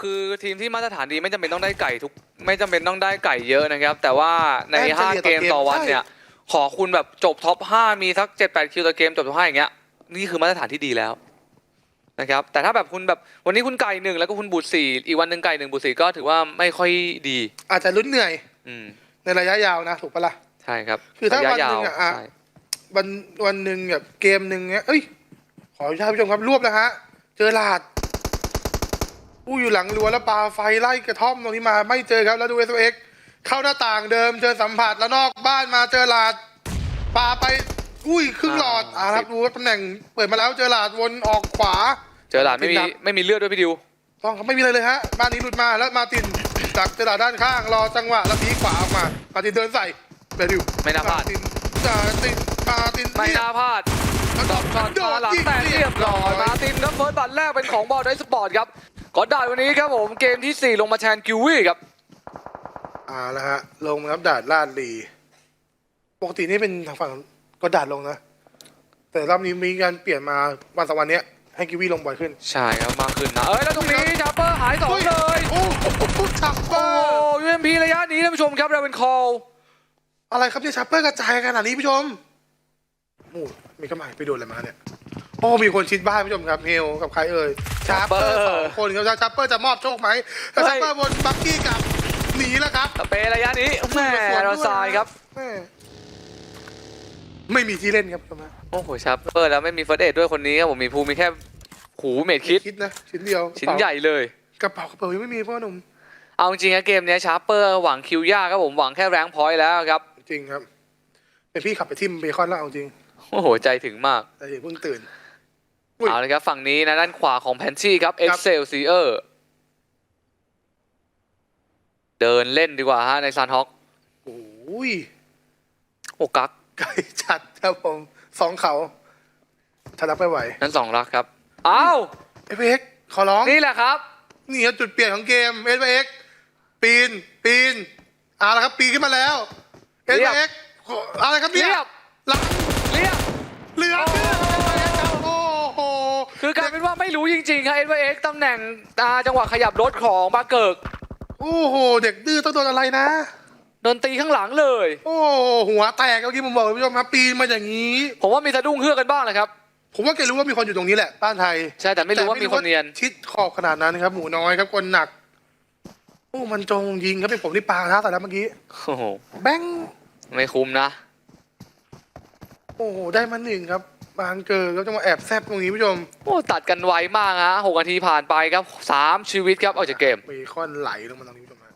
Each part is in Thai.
คือทีมที่มาตรฐานดีไม่จำเป็นต้องได้ไก่ทุก ไม่จำเป็นต้องได้ไก่เยอะนะครับ แต่ว่าใน แต้มเฉลี่ย5เกมต่อเกมต่อวันใช่ เนี่ย ขอคุณแบบจบท็อป 5 มีสัก 7-8 คิวต่อเกมจบท็อป5อย่างเงี้ยนี่คือมาตรฐานที่ดีแล้วนะครับแต่ถ้าแบบคุณแบบวันนี้คุณไก่หนึ่งแล้วก็คุณบูดสี่อีกวันหนึ่งไก่หนึ่งบูดสี่ก็ถือว่าไม่ค่อยดี อาจจะลุ้นเหนื่อยอืมในระยะยาวนะ ถูกปะล่ะ ใช่ครับคือถ้าระยะวันหนึ่งยาวอะอะ ใช่ วันวันหนึ่งแบบเกมหนึ่งเนี้ยเอ้ย ขออนุญาตผู้ชมครับรวบนะฮะ เจอหลาด ผู้อยู่หลังรั้วแล้วปาไฟไล่กระท่อมตรงนี้มาไม่เจอครับแล้วดูเอสเอ็กเข้าหน้าต่างเดิมเจอสัมผัสแล้วนอกบ้านมาเจอหลาดปาไปอุ้ยครึ่งหลอดอ่าครับดูว่าตำแหน่งเปิดมาแล้วเจอหลาดวนออกขวา เจอหลานไม่มีติดดับไม่มีเลือดด้วยพี่ดิวต้องครับไม่มีอะไรเลยฮะบ้านนี้หลุดมาแล้วมาตินจากตลาดด้านข้างรอจังหวะแล้วพีขวาออกมา มาตินเดินใส่เบดิวไม่น่าพลาดตินมาตินมาตินไม่น่าพลาดแล้วดอกช็อตโดมาดหลังยิงแตกเรียบร้อยมาตินครับเฟิร์สบัตรแรกเป็นของบอลไดสปอร์ตครับ กอดดาดวันนี้ครับผมเกมที่ 4 ลงมาแทนกิววี่ครับ อ่าแล้วฮะ ลงมาครับดาดลาดลีปกตินี่เป็นทางฝั่งก็ดาดลงนะ แต่รอบนี้มีการเปลี่ยนมาวันสองวันเนี้ย ให้กิวีลงบ่อยขึ้น ใช่ครับมากขึ้นนะ เอ้ย แล้วตรงนี้ชาร์เปอร์หายสองเลย โอ้โหชัปเปโอ้อร์ยูเอ็มพีระยะนี้ท่านผู้ชมครับเราเป็นคอลอะไรครับเนี่ยชัปเปอร์กระจายขนาดนี้ผู้ชมโอ้มีกระหมายไปโดนอะไรมาเนี่ย โอ้มีคนชิดบ้านผู้ชมครับเฮลกับใครเอ่ยชาร์เปอร์สองคนครับชาร์เปอร์จะมอบโชคไหมแต่ชาร์เปอร์บนบักกี้กลับหนีแล้วครับสเปย์ระยะนี้แหม่เราทรายครับ แม่ไม่มีที่เล่นครับผู้ชมฮะโอ้โหชาร์เปอร์แล้วไม่มีเฟิร์สเอ็ดด้วยคนนี้ครับผมมีภูมิมีแค่หูเม็ดคิด คิดนะชิ้นเดียวชิ้นใหญ่เลย กระเป๋ากระเป๋ายังไม่มีพ่อหนุ่มเอาจริงๆนะเกมเนี้ยชาร์เปอร์หวังคิวยากครับผมหวังแค่แรงพอยต์แล้วครับ จริงครับเป็นพี่ขับไปทิมเบคอนแล้วเอาจริงโอ้โห ใจถึงมากแต่เพิ่งตื่นอุ้ย เอาเลยครับ ฝั่งนี้นะด้านขวาของแพนชี่ครับครับ Excelsior เดินเล่นดีกว่าฮะในซานฮอกโอ้ยโอกักไก่จัดครับผมสองเขาทะลักไม่ไหว นั่นสองรักครับ อ้าวเอฟเอ็กขอร้อง นี่แหละครับ นี่ครับจุดเปลี่ยนของเกมเอฟเอ็กปีน ปีนเอาละครับ ปีนขึ้นมาแล้วเอฟเรียบเอ็กอะไรครับเนี่ยเรียบหลังเรียบเรือเรือครับโอ้โห คือกลายเป็นว่าไม่รู้จริงๆครับ s อ x ตำแหน่งตาจังหวะขยับรถของบาเกิร์กโอ้โห เด็กดื้อต้องโดนอะไรนะ โดนตีข้างหลังเลย โอ้หัวแตกเมื่อกี้ผมบอกคุณผู้ชมครับปีนมาอย่างนี้ ผมว่ามีสะดุ้งเฮือกกันบ้างนะครับ ผมว่าแกรู้ว่ามีคนอยู่ตรงนี้แหละบ้านไทยใช่แต่ไม่รู้ว่ามีคนเนียน ชิดขอบขนาดนั้นครับ หมูน้อยครับคนหนัก โอ้มันจงยิงครับเป็นผมที่ปาท้าแต่แล้วเมื่อกี้โอ้โหแบงค์ไม่คุ้มนะ โอ้โหได้มาหนึ่งครับ บางเกิดก็จะมาแอบแซบตรงนี้ผู้ชมโอ้ตัดกันไวมากฮะหกนาทีผ่านไปครับสามชีวิตครับออกจากเกมเบคอนไหลลงมาตรงนี้ผู้ชมฮะ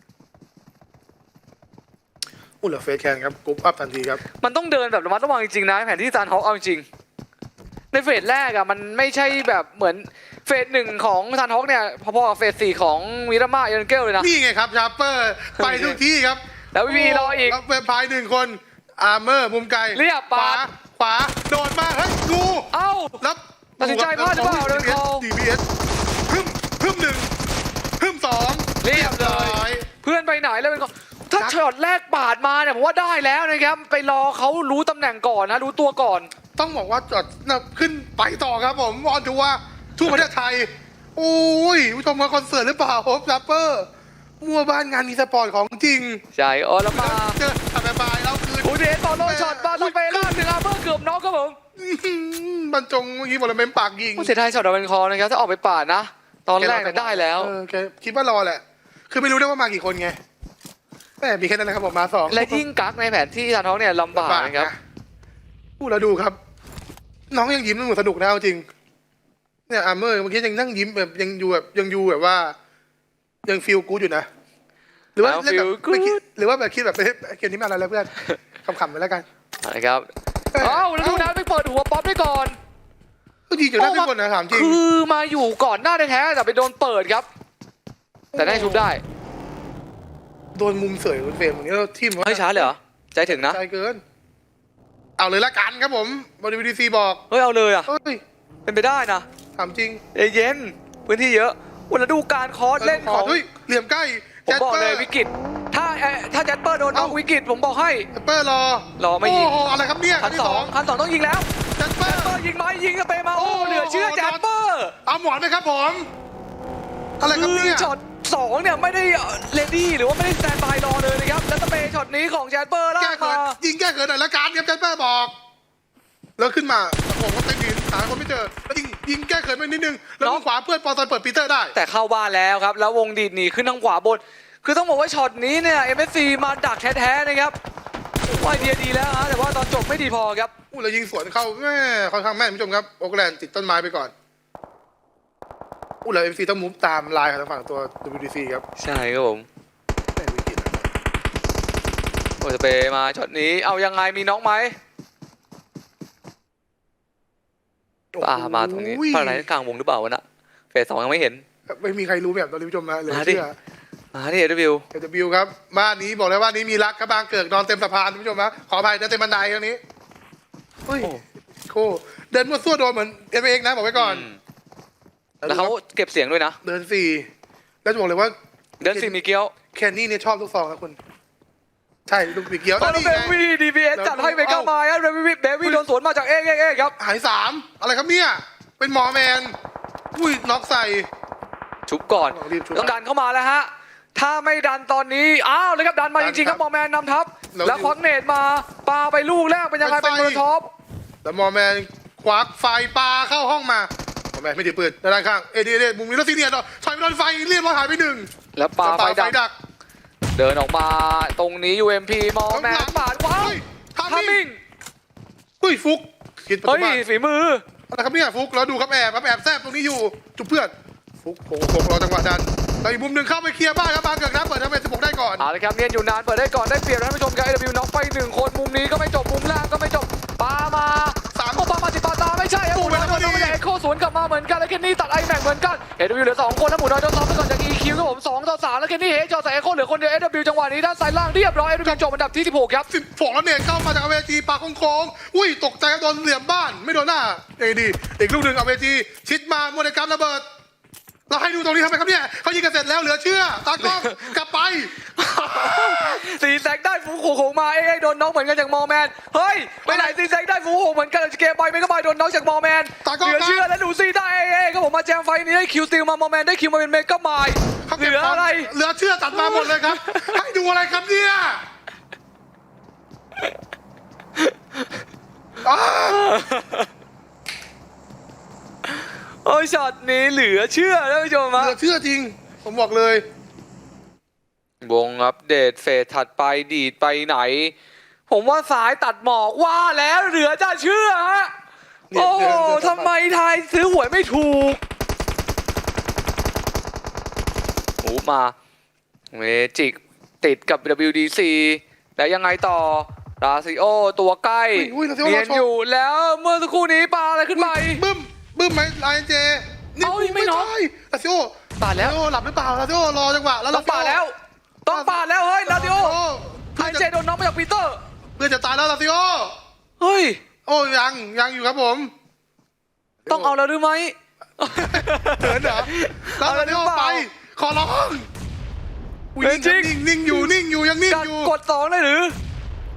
อุ้ยเหลือเฟสแคนครับกรุ๊ปอัพทันทีครับ มันต้องเดินแบบระมัดระวังจริงๆนะแผนที่ซานฮอกเอาจริง ในเฟสแรกอะมันไม่ใช่แบบเหมือนเฟสหนึ่งของซานฮอกเนี่ยพอๆกับเฟสสี่ของมิรามาเอเรนเกลเลยนะนี่ไงครับชาร์เปอร์ไปทุกที่ครับ แล้วพี่รออีกแล้วเป็นพายหนึ่งคนอาร์เมอร์มุมไกลเรียบขวา ปาดขวาโดดมาเฮ้ยงูเอ้า แล้วตัดสินใจพลาดหรือเปล่าดีเดินคอดีบีเอสพึ่มพึ่มหนึ่งพึ่มสองเรียบเลยร้อยเพื่อนไปไหนแล้วเป็นก็ถ้าครับช็อตแรกปาดมาเนี่ยผมว่าได้แล้วนะครับ ไปรอเขารู้ตำแหน่งก่อนนะ รู้ตัวก่อน ต้องบอกว่าจอดนะขึ้นไปต่อครับผมวอนทัวร์ทั่วประเทศไทยโอ้ยผู้ชมมาคอนเสิร์ตหรือเปล่าโฮปซัปเปอร์มัวบ้านงานมีสปอร์ตของจริง ใช่โอ้แล้วมาเจอทำบายแล้วคืนอูเดนบอลโลช็อตมาตะเปล่าถึงอาร์เบอร์เกือบน็อกครับผมอื้อหือบรรจงเมื่อกี้บอลเมนปากยิงผู้เสียดายช็อตดับเบิลคอร์นะครับถ้าออกไปปาดนะ ตอนแรกเนี่ยได้แล้วเออแกคิดว่ารอแหละ คือไม่รู้ได้ว่ามากี่คนไงแม่มีแค่นั้นนะครับผมมาสองและยิ่งกักในแผนที่ซานฮอกเนี่ยลำบากนะครับพูดแล้วดูครับ น้องยังยิ้มเหมือนสนุกนะเอาจริง เนี่ยอาร์เมอร์เมื่อกี้ยังนั่งยิ้มแบบยังอยู่แบบยังอยู่แบบว่า ยังฟีลกู๊ดอยู่นะหรือว่าเอาเล่นแบบ feel good ไม่คิดหรือว่าแบบคิดแบบเอ้ยเกมนี้มาอะไรแล้วเพื่อนขำๆไปแล้วกันนะครับ เอ้าแล้วดูนะไปเปิดหัวป๊อปได้ก่อนก็ดีอยู่นะทุกคนนะถามจริงคือมาอยู่ก่อนหน้าแท้ๆแต่ไปโดนเปิดครับ แต่ได้ชุบได้ โดนมุมเสยบนเฟรมอย่างนี้แล้วทีมว่าไม่ช้าเลยเหรอ ใจถึงนะ ใจเกิน เอาเลยละกันครับผมบริวีซีบอก เฮ้ย เอาเลยอะเฮ้ยเป็นไปได้นะถามจริง เอยเย็นพื้นที่เยอะวันละดูการคอร์สเล่นของเฮ้ยเหลี่ยมใกล้ผมบอกเลยแจ็คปร์วิกฤตถ้า เอ่อถ้าแจ็คเปอร์โดนน็อกเอ้า วิกฤตผมบอกให้ แจ็คเปอร์รอรอไม่ยิงโอ้โหอะไรครับเนี่ยคันที่สองคันสองต้องยิงแล้วแจ็คเปอแจ็คเปอร์ร์ยิงไหมยิงสเปย์มาโอ้โอ้เหลือเชื่อแจ็คเปอร์เอาหมอนไหมครับผม อะไรครับคืเนี่อยช็อตสองเนี่ยไม่ได้เลดี้หรือว่าไม่ได้สแตนบายรอเลยนะครับแล้วสเปย์ช็อตนี้ของแจนเปอร์ลาแก้กเขิมานยิงแก้เขินหน่อยละกันครับเจนเปอร์บอก แล้วขึ้นมาผมก็เต็มยืนหาคนไม่เจอแล้วยิงยิงแก้เขินไปนิดนึง แล้วมือขวาเพื่อนปอตอนเปิดปีเตอร์ได้ แต่เข้าบ้านแล้วครับ แล้ววงดีดหนีขึ้นทางขวาบน คือต้องบอกว่าช็อตนี้เนี่ย MSC มาดักแท้ๆนะครับไอเดียดีแล้วฮะแต่ว่าตอนจบไม่ดีพอครับอู้แล้วยิงสวนเข้าแม่ค่อนข้างแม่นคุณผู้ชมครับโอ๊กแลนด์ติดต้นไม้ไปก่อนอู้แล้วเอ็มซีต้องมูฟตามลายของทางฝั่งตัว WDC ครับ ใช่ครับผมแม่วิกฤตนะครับโอสเปย์มาช็อตนี้เอายังไงมีน้องไหมอ่ามาตรงนี้โอ้ยพาราไลท์กลางวงหรือเปล่าวะนะเฟสสองยังไม่เห็น ไม่มีใครรู้แบบตอนนี้ผู้ชมนะเหลยมาดิเชื่อ มาที่เอวิวเอจะบิวครับบ้านนี้บอกเลยว่านี้มีรักครับบางเกิดนอนเต็มสะพานคุณผู้ชมนะขออภัยนะเต็มบันไดตรงนี้เฮ้ยโคเดินมั่วซั่วโดนเหมือนเอฟเอ็กนะบอกไว้ก่อน แล้วเขาเก็บเสียงด้วยนะ เดินสี่แล้วจะบอกเลยว่า เดินสี่มีเกี้ยว แคนนี่เนี่ยชอบลูกซองนะคุณ ใช่ลูกปีกเกียวตอนนี่เบไงวี่ดีบีเอสจัดให้เมกาไมล์ครับเบวี่เบวี่โดนสวนมาจากเอกเอกเอกครับ หายสามอะไรครับเนี่ย เป็นหมอแมน อุ้ยน็อกใส่ชุบก่อนรีบชุบต้องดันเข้ามาแล้วฮะ ถ้าไม่ดันตอนนี้ อ้าวเลยครับดันมาดัจนริงๆคครัรับบมอแมนนำทัพแล้วแล้วควักเนตมาปาไปลูกแรกเป็นยังไงเป็เป็นนไฟเบอร์ท็อปแล้วหมอแมนควักไฟปลาเข้าห้องมาหมอแมนไม่ถือปืนด้านข้างเอเดเดมุมนี้แล้วซีเนียร์ต่อถอยไปโดนไฟเรียบร้อยหายไปหนึ่งแล้วปาแล้วไฟไฟดักดัก เดินออกมาตรงนี้ UMP มอแมนปาดว้าวเฮ้ยทาทามิ่มิ่งงเฮ้ยฟุกคิดประเฮ้ตูยบ้านฝีมืออะไรครับเนี่ยฟุกแล้วดูครับแอบครับแอบแซบตรงนี้อยู่จุบเพื่อนฟุกโผล่โผล่รอจังหวะดัน แต่อีกมุมหนึ่งเข้าไปเคลียร์บ้านครับบางเกิดนะเปิดทำเป็นสิบหกได้ก่อนเอาละครับเนียนอยู่นานเปิดได้ก่อนได้เปรียบท่านผู้ชมครับ AW น็อกไปหนึ่งคนมุมนี้ก็ไม่จบมุมล่างก็ไม่จบปามาสามโอ้ปามาสิปาตาไม่ใช่ครับสู้หมูไปน้อยแล้วโดนพอดีน้องใหญ่โคสวนกลับมาเหมือนกันแล้วเคนนี่ตัดไอแม็กเหมือนกัน AW เหลือสองคนแล้วหมูน้อยโดนซ้อมไปก่อนจาก EQ ครับผมสองต่อสามแล้วเคนนี่เฮจอใส่เอโคเหลือคนเดียว AW จังหวะนี้ด้านซ้ายล่างเรียบร้อย AW จบอันดับที่16ครับสิบสองแล้วเนี่ยเข้ามาจากอเวจีปากโค้งๆอุ้ยตกใจครับโดนเหลี่ยมบ้านไม่โดนหน้าเอดีอีกลูกหนึ่งอเวจีชิดมาโมเดลกรรมระเบิด เราให้ดูตรงนี้ทำไมครับเนี่ยเขายิงกันเสร็จแล้วเหลือเชื่อ ตากล้องกลับไป สีแซกได้ฟูโขโขมาเอ้ยโดนน็อกเหมือนกันจากมอแมน เฮ้ยไปไหนสีแซกได้ฟูโขเหมือนกันจากเกมไปไม่ก็ไปโดนน็อกจากมอแมนตากล้องเหลือเชื่อแล้วดูซี่ได้เอ้ยเอ้ยก็ผมมาแจมไฟนี้ได้คิวสติลมามอแมนได้คิวมาเป็นเมกะไมล์เขาเหก็บลืออะไร เหลือเชื่อตัดมาหมดเลยครับ ให้ดูอะไรครับเนี่ยอ้าโอ้ยช็อตนี้เหลือเชื่อท่านผู้ชมเหฮะ ลือเชื่อจริง ผมบอกเลยวงอัปเดตเฟสถัดไปดีดไปไหน ผมว่าสายตัดหมอกว่าแล้วเหลือจะเชื่อฮะเนี่ยโอ้เดือนเดือนทำไมไทยซื้อหวยไม่ถูกโอ้มา เมจิกติดกับ WDC แล้วยังไงต่อราซิโอตัวใกล้อุ้ยอุ้ย Lazio เนียนรอชมอยู่แล้วเมื่อสักครู่นี้ปาอะไรขึ้นไป บึ้ม บึ้มไหมไลน์เจเอ้ายังไม่น็อกใช่ลาซิโอปาดแล้ว ลาซิโอหลับหรือเปล่าลาซิโอรอจังหวะแล้วต้องปาดแล้ว ต้องปาดแล้วเฮ้ยลาซิโอไทเพื่อยเจจะโดนน็อกมาจากปีเตอร์ เพื่อจะตายแล้วลาซิโอเฮ้ย โอ้ยังยังอยู่ครับผมต้องเอาแล้วหรือไหมเหินเหรอแล้วเอาแล้ลาวซิโอหรือเปล่าไป ขอร้องอุ้ยเฮ้ยจริง นิ่งนิ่งอยู่นิ่งอยู่ยังนิ่งการอยู่ กดสองเลยหรือ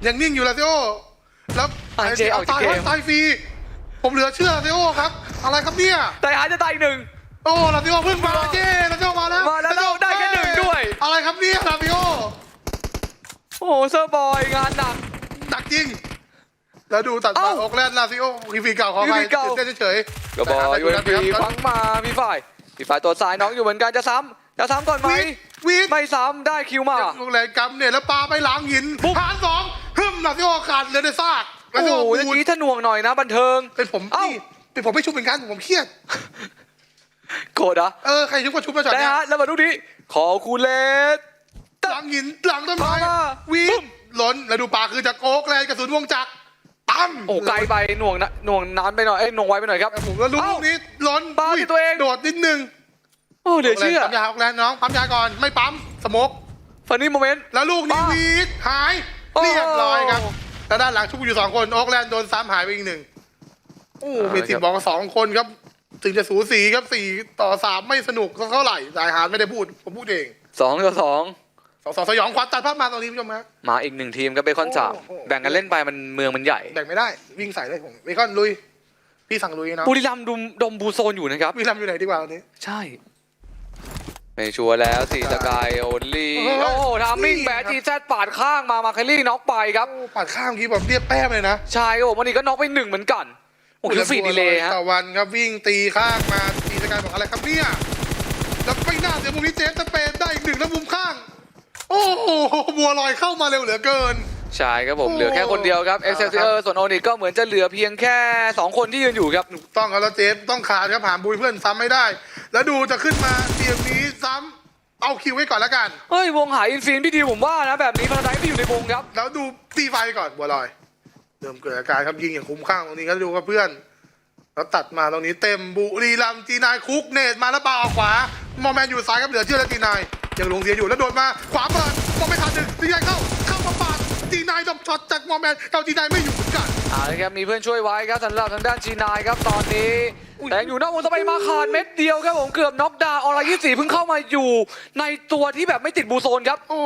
ยังนิ่งอยู่ลาซิโอแล้วอะเจเอาจากตายเกมตายฟรีผมเหลือเชื่อลาซิโอครับ อะไรครับเนี่ย แต่หายจะตายหนึ่ง โอ้ลาซิโอเพิ่งมาเจ้ลาซิโอมาแล้วมาแล้วเราได้แค่หนึ่งด้วย อะไรครับเนี่ยลาซิโอโอ้โหเซอร์บอยงานหนัก หนักจริง แล้วดูตัดมาเอ้าออกแลนด์ลาซิโอคีฟีเก่าขอไปคีฟีเก่าตื่นเต้นเฉยๆก็บอกแต่ยูหาเอ็ได้มพีดูนะครับควังมาพี่ฝ่ายพี่ฝ่ายตัวซ้ายน้องอยู่เหมือนกันจะซ้ำจะซ้ำก่อนไหม วีดวีด ไม่ซ้ำได้คิวมา โรงแรมกำเนี่ยแล้วปาไปหลังหินปุ๊บผ่านสองฮึมลาซิโอขาดเหลือในซากลาโอ้ซิโหโอเมื่อบูดกี้ถ้าหน่วงหน่อยนะบันเทิง เป็นผมเอ้า นี่ เป็นผมไม่ชุบเป็นการผมเครียด โกรธเหรอะเออใครชุบก็ชุบมาจอดได้เนี่ยฮะแล้วมาดูดิขอคูเลส หลังหินหลังต้นไม้มาวีปุ๊ดบล้นแล้วดูปาคือจากโอ๊กแลนด์กระสุนวงจักรตั้มโอ้ไกลไปหน่วงนะหน่วงนานไปหน่อยเอ้ยหน่วงไวไปหน่อยครับ ผมแล้วลูกเอ้านี้ล้นปาที่ตัวเอง โดดนิดนึงโอ้เดี๋ยวเชื่อปั๊มยาออกแลนด์น้องปั๊มยาก่อนไม่ปั๊มสโมกฟันนี่โมเมนต์ แล้วลูกนี้ปั๊มวีดหายโอ้ เรียบร้อยครับแล้วด้านหลังชุบอยู่สองคนโอ๊กแลนด์โดนซ้ำหายไปอีกหนึ่ง โอ้มีทีมบอกว่าสองคนครับ ถึงจะสูสีครับสี่ต่อสามไม่สนุกสักเท่าไหร่สายหารไม่ได้พูด ผมพูดเองสองต่อสองสองสองสยองขวัญตัดภาพมาตรงนี้ผู้ชมฮะ มาอีกหนึ่งทีมก็เบคอนสามโอ้โห แบ่งกันเล่นไปมันเมืองมันใหญ่แบ่งไม่ได้วิ่งใส่เลยผมเบคอนลุย พี่สั่งลุยเนาะบุรีรัมย์ดุมดมบูโซนอยู่นะครับวีรัมย์อยู่ไหนดีกว่าวันนี้ ใช่ไม่ชัวร์แล้วสี่สกายโอลี่เฮ้ยโอ้โหทามมิ่งนี่แบครับทีแซดปาดข้างมามาเคลลี่น็อกไปครับ โอ้ปัดข้ามเมื่อกี้แบบเรียบแป้มเลยนะ ใช่ครับผมวันนี้ก็น็อกไปหนึ่งเหมือนกัน โอ้โหฟีดดีเลยฮะตะวันครับวิ่งตีข้างมาตีสกายบอกอะไรครับเนี่ยแล้วไม่น่าเสียมุมนี้เจฟจะเป็นได้อีกหนึ่งแล้วมุมข้าง โอ้โหบัวลอยเข้ามาเร็วเหลือเกินใช่ครับผมโอ้เหลือแค่คนเดียวครับเอ็กเซลครัเอบร์ส่วนโอนิกก็เหมือนจะเหลือเพียงแค่ 2 คนที่ยืนอยู่ครับต้องครับแล้วเจฟต้องขาดครับหามบุยเพื่อนซ้ำไม่ได้ แล้วดูจะขึ้นมาเตียงนี้ซ้ำเอาคิวไว้ก่อนแล้วกันเฮ้ยวงหายอินฟินพี่ดีผมว่านะแบบนี้พาราไดไม่อยู่ในวงครับ แล้วดูตีไฟก่อนบัวลอย เริ่มเกิดอาการครับยิงอย่างคุ้มข้างตรงนี้ก็ดูกับเพื่อน แล้วตัดมาตรงนี้เต็มบุรีรัมย์จีนายคุกเนตมาแล้วปาออกขวามอแมนอยู่ซ้ายครับเหลือเชื่อแล้วจีนายยังลงเสียอยู่แล้วโดนมาขวาเปิดมองไม่ทันหนึ่งจีนายเข้าเข้ามาปาดจีนายดอกช็อตจากมอแมนเอาจีนายไม่อยู่เหมือนกันเอาละครับมีเพื่อนช่วยไว้ครับสำหรับทางด้านจีนายครับตอนนี้อุ้ยแต่ยังอยู่นอกวงสไปมาขาดเม็ดเดียวครับผมเกือบน็อกดาวน์ออรายี่สี่เพิ่งเข้ามาอยู่ ในตัวที่แบบไม่ติดบูโซนครับ โอ้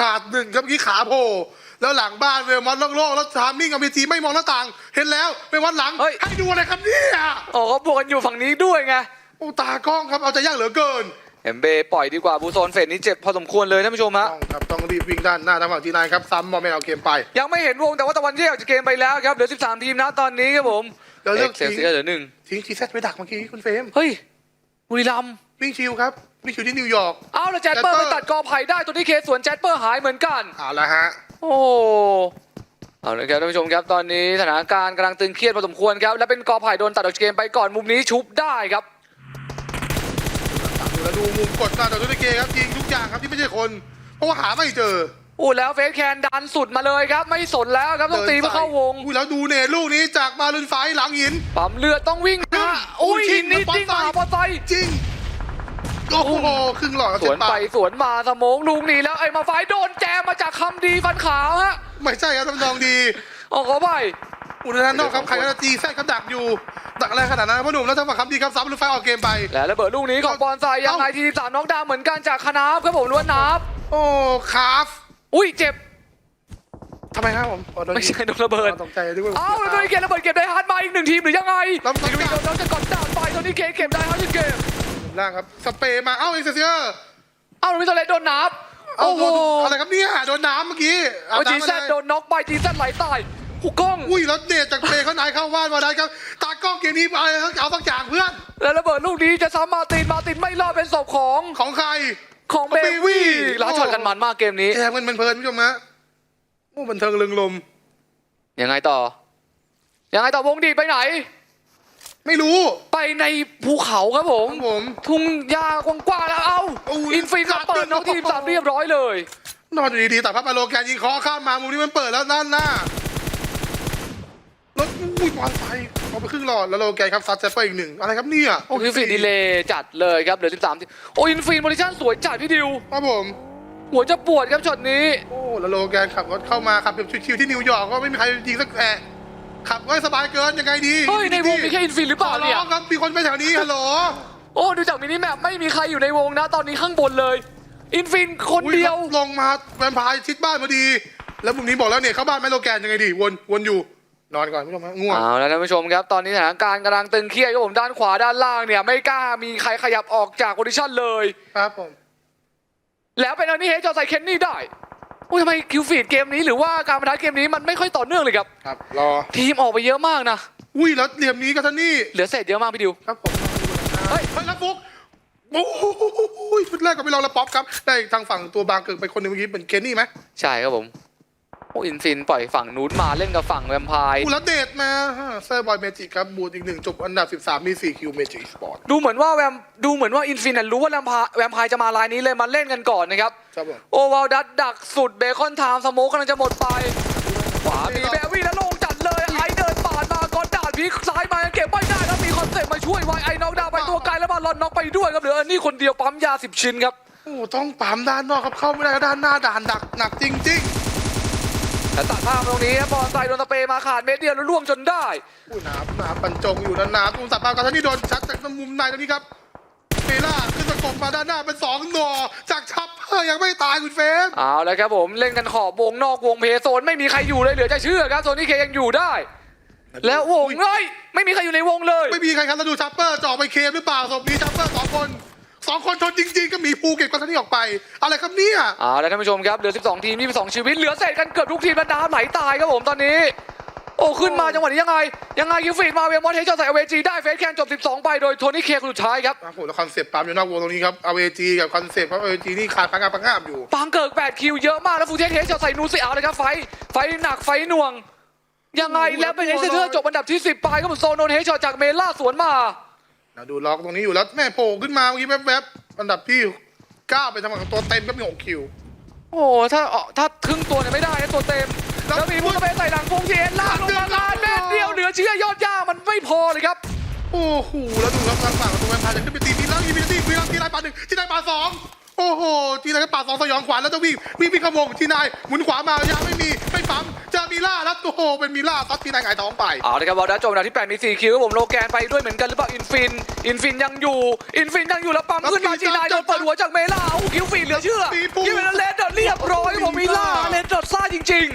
ขาดหนึ่งครับเมื่อกี้ขาโผล่ แล้วหลังบ้านเวลมอนโล่งๆแล้วทามมิ่งกับพีจีไม่มองหน้าต่าง เห็นแล้วเวลมอนหลัง เฮ้ย ให้ดูอะไรครับเนี่ยโอ้เขาบวกกันอยู่ฝั่งนี้ด้วยไง โอ้ตากล้องครับเอาใจยากเหลือเกินเอ็มเบปล่อยดีกว่าบูโซนเฟสนี้เจ็บพอสมควรเลยท่านผู้ชมฮะ ต้องครับต้องรีบวิ่งด้านหน้าทางฝั่งจีนายครับซ้ำมอแมนเอาเกมไป ยังไม่เห็นวงแต่ว่าตะวันแยกออกจากเกมไปแล้วครับเหลือ 13 ทีมนะตอนนี้ครับผมแล้วเลือกเซลเซียเหลือหนึ่งทิ้งทีเซตไปดักเมื่อกี้คุณเฟรมเฮ้ยบุรีรัมย์วิ่งชิวครับ วิ่งชิวที่นิวยอร์กอ้าวแล้วแจ็คเปอร์แจ็ไปคเปอร์ตัดกอไผ่ได้ตัวที่เคสวนแจ็คเปอร์หายเหมือนกัน เอาละฮะ โอ้เอาละครับท่านผู้ชมครับตอนนี้สถานการณ์กำลังตึงเครียดพอสมควรครับ และเป็นกอไผ่โดนตัดออกจากเกมไปก่อนมุมนี้ชุบได้ครับ ดูแล้วดูมุมกดมาแต่ทุกเกมครับยิงทุกอย่างครับที่ไม่ใช่คน เพราะว่าหาไม่เจออู้แล้วเฟสแคนดันสุดมาเลยครับ ไม่สนแล้วครับต้องตีเพื่อเข้าวงอุ้ยแล้วดูเนตลูกนี้จากมาลุนไฟหลังหิน ปั๊มเลือดต้องวิ่งนะอุ้ยชิงนี่แล้วจริงปอมาไซค์ปอไซค์จริง โอ้โหครึ่งหลอดกับสเจ็วดนปาไปกสวนมาสโมองลุงหนีแล้วไอ้มาไฟโดนแจมมาจากคำดีฟันขาวฮะไม่ใช่ครับทำนองดีโอ้ขอไปอุณนันนอกครับใครก็จะจีแซดครับดักอยู่ ดักอะไรขนาดนั้นพ่อหนุ่มแล้วทางฝั่งคำดีครับซ้ำลุนไฟออกเกมไปและระเบิดลูกนี้ของบอลไซยังไงทีสามน้องดาวเหมือนกันจากคณาฟครับผมล้วนนับโอ้คาฟอุ้ยเจ็บทำไมครับผมอ๋อโดนไม่ใช่โดนระเบิดตกใจด้วยเอ้าแล้วตัวนี้เก็บระเบิดเก็บไดฮาร์ดมาอีกหนึ่งทีมหรือยังไงแล้วมันทีวีโดนแล้วจะกดดาวน์ไปตัวนี้เคเก็บไดฮาร์ดเกม ล่างครับ สเปรย์มา เอ้าเอ็กเซียร์เอ้าแล้วมิสเตอร์เลสโดนนับเอ้าโอ้โหโดนอะไรครับเนี่ย โดนน้ำเมื่อกี้อาบเอาจีน้ำมาแซดเลยโดนน็อกไปจีแซดไหลตายหูกล้องอุ้ยแล้วเดชจากเปรย์เข้านายเข้าว่านมาได้ครับ ตากล้องเกมนี้อะไรทั้งเอาสักอย่างเพื่อน แล้วระเบิดลูกนี้จะซ้ำมาร์ตินมาร์ตินไม่รอดเป็นศพของของใคร ของของเบ Baby วี่ล้าช็อตกันมันมากเกมนี้แกมันเพลินๆผู้ชมฮะโอ้บันเทิงลึงลม ยังไงต่อ ยังไงต่อวงดีดไปไหน ไม่รู้ ไปในภูเขาครับผมของผมทุ่งหญ้ากว้างๆแล้วเอ้าอุ้ยอินฟินมาเปิดน้องทีมสามเรียบร้อยเลย นอนอยู่ดีๆแต่พับมาโลแกนยิงเคอข้ามมามุมนี้มันเปิดแล้วด้านหน้า แล้วอุ้ยบอลไฟเอาไปครึ่งหลอดแล้วโลแกนครับซัดเซปเปอร์อีกหนึ่งอะไรครับเนี่ยโอ้คือฟินดีเลยจัดเลยครับเหลือ13ทีโอ้อินฟินโพซิชั่นสวยจัดพี่ดิว ครับผม หัวจะปวดครับช็อตนี้ โอ้แล้วโลแกนขับรถเข้ามาขับแบบชิวๆที่นิวยอร์กก็ไม่มีใครยิงสักแอะ ขับก็สบายเกินยังไงดีเฮ้ยในวงมีแค่อินฟินหรือเปต่อล่าร้เนี่ยองครับมีคนไปแถวนี้ฮัลโหลโอ้ดูจากมินิแมปไม่มีใครอยู่ในวงนะ ตอนนี้ข้างบนเลย อินฟินคนเดียวอุ๊ลงมาแวมไพร์ชิดบ้านพอดี แล้วมุมนี้บอกแล้วเนี่ยเข้าบ้านไม่โลแกนยังไงดีวนวนอยู่นอนก่อนผู้ชมฮะง่วงเอาแล้วท่านผู้ชมครับ ตอนนี้สถานการณ์กำลังตึงเครียดครับผมด้านขวาด้านล่างเนี่ย ไม่กล้ามีใครขยับออกจากโพซิชั่นเลย ครับผม แล้วเป็นอันนี้เฮจอใส่เคนนี่ได้โอ้ยทำไมคิวฟีดเกมนี้หรือว่าการประทะเกมนี้มันไม่ค่อยต่อเนื่องเลยครับครับรอทีมออกไปเยอะมากนะอุ้ยแล้วเหลี่ยมนี้กับท่านนี่เหลือเศษเยอะมากพี่ดิวครับผมเฮ้ยเฮ้ยแล้วฟุกโอ้ยชุดแรกก็ไปลองแล้วป๊อปครับได้ทางฝั่งตัวบางเกิดไปคนหนึ่งเมื่อกี้เป็นเคนนี่ไหมใช่ครับผมโอ้อินฟินปล่อยฝั่งนู้นมาเล่นกับฝั่งแวมไพร์อู้แล้วเดทมาเซอร์บอยเมจิกครับบูทอีกหนึ่งจบอันดับ 13 มี 4 คิวเมจิกสปอร์ตดูเหมือนว่าแวมดูเหมือนว่าอินฟินรู้ว่าแวมไพร์แวมไพร์จะมาลายนี้เลยมาเล่นกันก่อนนะครับครับผมโอวาลดัตดักสุดเบคอนไทม์สโมกกำลังจะหมดไปขวามีแบวี่แล้วลงจัดเลยไอเดินปาดมาก่อนด่านพลิกซ้ายมายังเก็บไม่ได้แล้วมีคอนเซ็ปต์มาช่วยไว้ไอน็อกดาวน์ไปตัวไกลแล้วมาลอนน็อกไปด้วยครับเหลืออันนี้คนเดียวปั๊มยาสิบชิ้นครับโอ้ต้องปั๊มด้านนอกครับเข้าไม่ได้ด้านหน้าด่านดักหนักจริง แล้วตัดภาพตรงนี้ครับบอลไซโดนสเปรย์มาขาดเม็ดเดียวแล้วล่วงจนได้ๆอู้หนาหนาบรรจงอยู่นานๆตูมสับปากกับท่านนี่โดนชัดจากมุมในตรงนี้ครับเมล่าขึ้นประกบมาด้านหน้าเป็นสองหน่อจากชับเออยังไม่ตายคุณเฟสเอาแล้วครับผมเล่นกันขอบวงนอกวงเพย์โซนไม่มีใครอยู่เลยเหลือจะเชื่อครับโซนนี้เคยังอยู่ได้ แล้ววงเฮ้ยไม่มีใครอยู่ในวงเลย ไม่มีใครครับแล้วดูชัปเปอร์จะออกไปเคมหรือเปล่าศพนี้ชัปเปอร์สองคน สองคนชนจริง ๆ ก็มีภูเก็บกันทันทีออกไป อะไรครับเนี่ยเอาละท่านผู้ชมครับเหลือ 12 ทีม 22 ชีวิต เหลือเศษกันเกือบทุกทีมแล้วน้ำไหลตายครับผมตอนนี้ โอ้ขึ้นมาจังหวะนี้ยังไง ยังไงคิวฟีดมาเวลมอนเทจใส่เอเวจีได้เฟสแคนจบ 12 ไปโดยโทนี่เคคนสุดท้ายครับ โอ้โหแล้วคอนเซปต์ปั๊มอยู่นอกวงตรงนี้ครับเอาเอจีกับคอนเซปต์ครับเอาเอจีนี่ขาดพังงาพังงาบอยู่ปางเกิก8คิวเยอะมากแล้วฟูเทสเทสใส่นูซิเอาเลยครับไฟไฟหนักไฟหน่วง ยังไงแล้วเป็นเอเซอร์จบอันดับที่ 10 ไปครับผมโซโนนเฮชจากเมล่าสวนมา นะดูล็อกตรงนี้อยู่แล้วแม่โผล่ขึ้นมาเมื่อกี้แวบๆอันดับที่เก้าเป็นทางฝั่งของตัวเต็มก็มีหกคิว โอ้ถ้าเอ่อถ้าครึ่งตัวเนี่ยไม่ได้นะตัวเต็ม แล้วมีมุสเปใส่หลังฟงเทียนลากลงมาลานเม็ดเดียวเหลือเชื่อยอดย่ามันไม่พอเลยครับ โอ้โหแล้วดูครับทางฝั่งของตัวแวมไพร์จะขึ้นไปตีมีแล้วอีมีตีมีแล้วทีนายปาหนึ่งทีนายปาสอง โอ้โห ทีนายก็ปาสองสยองขวัญแล้วจะวิ่งวิ่งวิ่งขโมงทีนายหมุนขวามายาไม่มีไม่ปั๊มเจอมีล่าแล้วโอ้โหเป็นมีล่าซัดทีนายหงายท้องไปเอาละครับวอลดัสจบอันดับที่8มี4คิวครับผมโลแกนไปด้วยเหมือนกันหรือเปล่าอินฟินอินฟินยังอยู่อินฟินยังอยู่แล้วปั๊มขึ้นมาจีนายโดนเปิดหัวจากเมล่าเอาคิวฟีดเหลือเชื่อคิวเป็นเลนดอดเรียบร้อยครับผมมีล่าเลนดอดซ่าจริง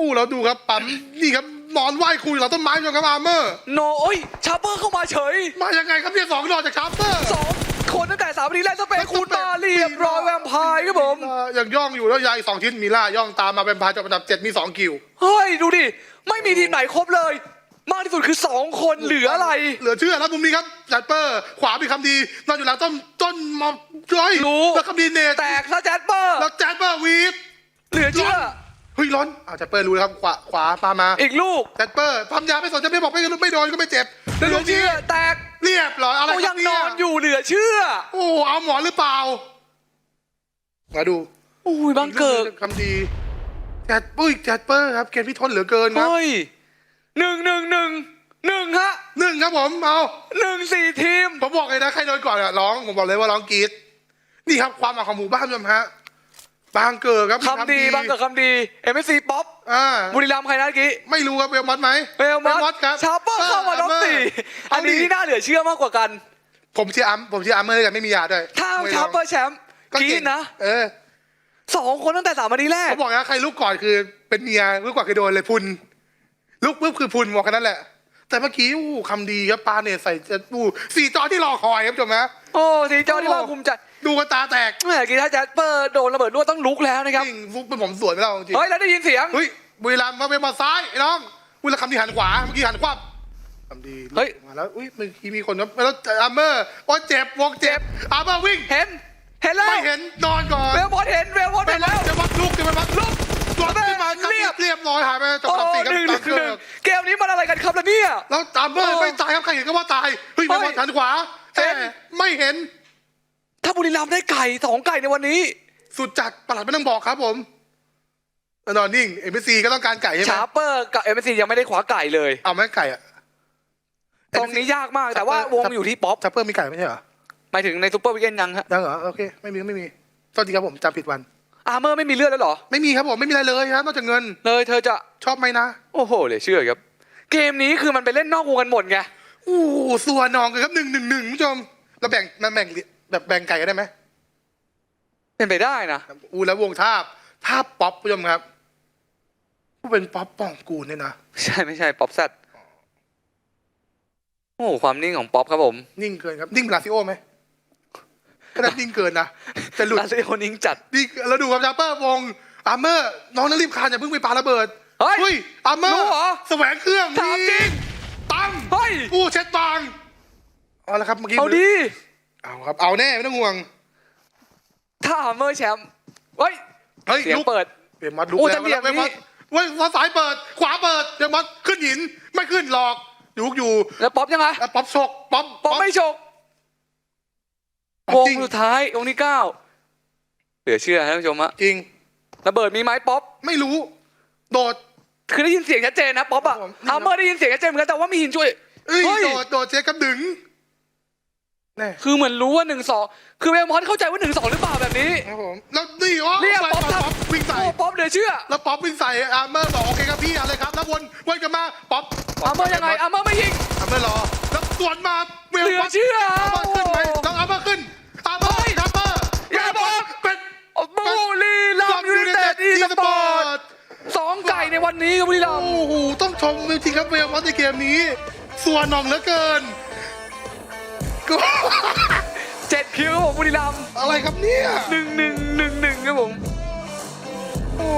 อู้แล้วดูครับปั๊มนี่ครับนอนไหว้คุยเราต้นไม้จนครับอาร์เมอร์ๆโนโอ้ยชาร์เปอร์เข้ามาเฉย มายังไงครับเนี่ยสองดอกจากชาร์เปอร์สอง คนตั้งแต่สามนาทีแรกสเปนคูณมาเรียบร้อยแวมไพร์ครับผมเอ่อยังย่องอยู่แล้วยายสองชิ้นมีล่าย่องตามมาเป็นพายจบอันดับเจ็ดมีสองคิวเฮ้ยดูดิไม่มีทีมไหนครบเลย มากที่สุดคือ 2 คนเหลืออะไร เหลือเชื่อแล้วมุมนี้ครับจัดเปอร์ขวามีคำดีนอนอยู่หลังต้นต้นมอมจ้อยรู้แล้วคำดีเนตแตกซะแจ็คเปอร์แล้วแจ็ดเปอร์วีดเหลือเชื่อเฮ้ยร้อนอ่าจัดเปอร์รู้แล้วครับขวาขวาปามา อีกลูกจัดเปอร์พัมยาไม่สนจะไม่บอกไม่ไม่โดนก็ไม่เจ็บเหลือเชื่อแตก เรียบร้อยอะไรโอ้คยัรับงเนี่นอนอยู่เหลือเชื่อโอ้เอาหมอนหรือเปล่า มาดูอุ้ยบังเกิดคำดีจัดปุ้ยจัดเปอร์ครับเกมพี่ทนเหลือเกินครับเฮ้ยหนึ่งหนึ่งหนึ่งหนึ่งฮะหนึ่งครับผมเอา หนึ่งสี่ทีม ผมบอกเลยนะใครโดนก่อนอะร้องผมบอกเลยว่าร้องกรีดนี่ครับความหมายของหมู่บ้านคุณผู้ชมฮะ บางเกิดครับคำดีบังเกิดคำดีเอ็มเอสซีป๊อปอ่าบุรีรัมย์ใครนะเมื่อกี้ไม่รู้ครับเวลมอสไหมเวลมอสครับชาร์เปอร์เข้ามาล็อกสี่อันนี้ที่น่าเหลือเชื่อมากกว่ากัน ผมเชียร์อัมผมเชียร์อัมเมอร์ด้วยกันไม่มียาด้วยถ้าไม่ชาลร์งเปอร์แชมป์ก็กรีเก่นงนะเออสองคนตั้งแต่สามนาทีแรกผมบอกนะใครลูกก่อนคือเป็นเมียลูกก่อนคือโดนเลยพุนลูกปุ๊บคือพุนบอกกันนั่นแหละ แต่เมื่อกี้อู้คำดีครับปาเนี่ยใส่จะอู้สี่จอที่รอคอยครับผู้ชมฮะโอ้สีเจ้าที่ว่าภูมิใจ ดูกันตาแตกแหมกีถ้าแจ็คเปอร์โดนระเบิดรั่วต้องลุกแล้วนะครับจริงฟุกเป็นผมสวนไปแล้วจริงเฮ้ยแล้วได้ยินเสียงเฮ้ยบุรีรัมย์มาเป็นมาซ้ายไอ้น้องอุ้ยแล้วคำดีหันขวาเมื่อกี้หันควับคำดีเฮ้ยมาแล้วอุ้ยเมื่อกี้มีคนครับแล้วอาร์เมอร์ว่าเจ็บวงเจ็บอาร์เมอร์วิ่งเห็นเห็นแล้วไม่เห็นนอนก่อนเวลบอลเห็นเวลบอลเป็เห็นนแล้วเดี๋ยววัดลุกเดี๋ยวมันวัดลุกสวนขึ้นมาครับเรีเรียยบบเรียบร้อยหายไปจบโอ้อันดับสี่ครับหนึ่งหตันึ่งงเกหอนึ่งร์เกมนี้มันอะไรกันครับล่ะเนี่ยแล้วอาร์เมอร์โอ้ไม่ตายครับใครเห็นก็ว่าตายเฮ้ยเฮ้ไม่ยว่าหันขวาเห็แต่นไม่เห็น ถ้าบุรีรัมย์ได้ไก่สองไก่ในวันนี้ สุดจัดประหลัดไม่ต้องบอกครับผมแล้วนอนนิ่งเอ็มซีก็ต้องการไก่ใช่ไหมชาร์เปอร์กับเอ็มซียังไม่ได้ขวาไก่เลย เอาไหมไก่อะตรงนี้ยากมากแต่ว่าวงอยู่ที่ป๊อปจัปเปอร์มีไก่ไม่ใช่เหรอหมายถึงในซูเปอร์วิกเกนยังฮะยังเหรอโอเคไม่มีไม่มีโทษทีครับผมจำผิดวันอาร์เมอร์ไม่มีเลือดแล้วเหรอ ไม่มีครับผม ไม่มีอะไรเลยครับนอกจากเงิน เลยเธอจะชอบไหมนะ โอ้โหเหลยเชื่อครับ เกมนี้คือมันไปเล่นนอกวงกันหมดไงอู้หูสัวนองกันครับหนึ่งหนึ่งหนึ่งคุณผู้ชมเราแบ่งมันแบ่ง แบบแบ่งไก่กันได้ไหมเป็นไปได้นะอู้แล้ววงทาบทาบป๊อปคุณผู้ชมครับผู้เป็นป๊อปปองกูลเนี่ยนะใช่ไม่ใช่ป๊อปแซดโอ้โหความนิ่งของป๊อปครับผม นิ่งเกินครับ นิ่งบราซิโอไหมก็ได้นิ่งเกินนะแต่หลุดลาซิโอนิ่งจัดนี่เราดูครับจัปเปอร์วงอาร์เมอร์ น้องนักรีบคานอย่าเพิ่งไปปาระเบิดเฮ้ยอาร์เมอรู้ร์เหรอแสวงเครื่องถามจริงตั้งเฮ้ยอู้เช็ดบางเอาละครับเมื่อกี้เอาดี เอาครับ เอาแน่ไม่ต้องห่วง ถ้าอาร์เมอร์แชมป์เฮ้ยเฮ้ยเสียงลุก เปิด เปลี่ยนมัดลุกโอ้แล้วจะเหลี่ยมเปลี่ยนมัดนี่เว้ยว่าซ้ายเปิด ขวาเปิดเดี๋ยวมัดขึ้นหินไม่ขึ้นหลอกอยู่อยู่แล้วป๊อปยังไงแล้วป๊อปชกป๊อปป๊อปไม่ฉกป๊อปวงจริงสุดท้ายวงที่เก้าเหลือเชื่อท่านผู้ชมฮะจริง ระเบิดมีไหมป๊อปไม่รู้ โดด คือได้ยินเสียงชัดเจนนะป๊อปอะครับผมอาร์เมอร์ได้ยินเสียงชัดเจนเหมือนกันแต่ว่ามีหินช่วย เอ้ยเฮ้ย โดดโดดเช็คกระดึง แน่คือเหมือนรู้ว่าหนึ่งสองคือเวลมอนเข้าใจว่าหนึ่งสองหรือเปล่าแบบนี้ ครับผมแล้วนี่อ๋อเรียกใส่ป๊อปป๊อปทำป๊อปวิ่งใส่โอ้ป๊อปเหลือเชื่อแล้วป๊อปวิ่งใส่อาร์เมอร์บอกโอเคครับพี่อะไรครับแล้ววนวนกลันมาป๊อปอาร์เมอร์ยังไงอาร์เมอร์ไม่ยิง อาร์เมอร์รอแล้วสวนมาเวลเหลือป๊อปเชื่ออาร์เมอร์ขึ้นไหมต้องอาร์เมอร์ขึ้นอาร์เมอร์อาร์เมอร์อย่าบอกเป็นบุรีรัมย์ยูไนเต็ดอีสปอร์ตสองไก่ในวันนี้ครับบุรีรัมย์โอ้โหต้องชมจริงๆครับเวลมอสในเกมนี้ส่วนหนองเหลือเกิน ก็เจ็ดคิวครับผมบุรีรัมย์อะไรครับเนี่ยหนึ่งหนึ่งหนึ่งหนึ่งครับผม โอ้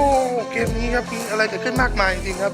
เกมนี้ครับมีอะไรเกิดขึ้นมากมายจริงๆครับ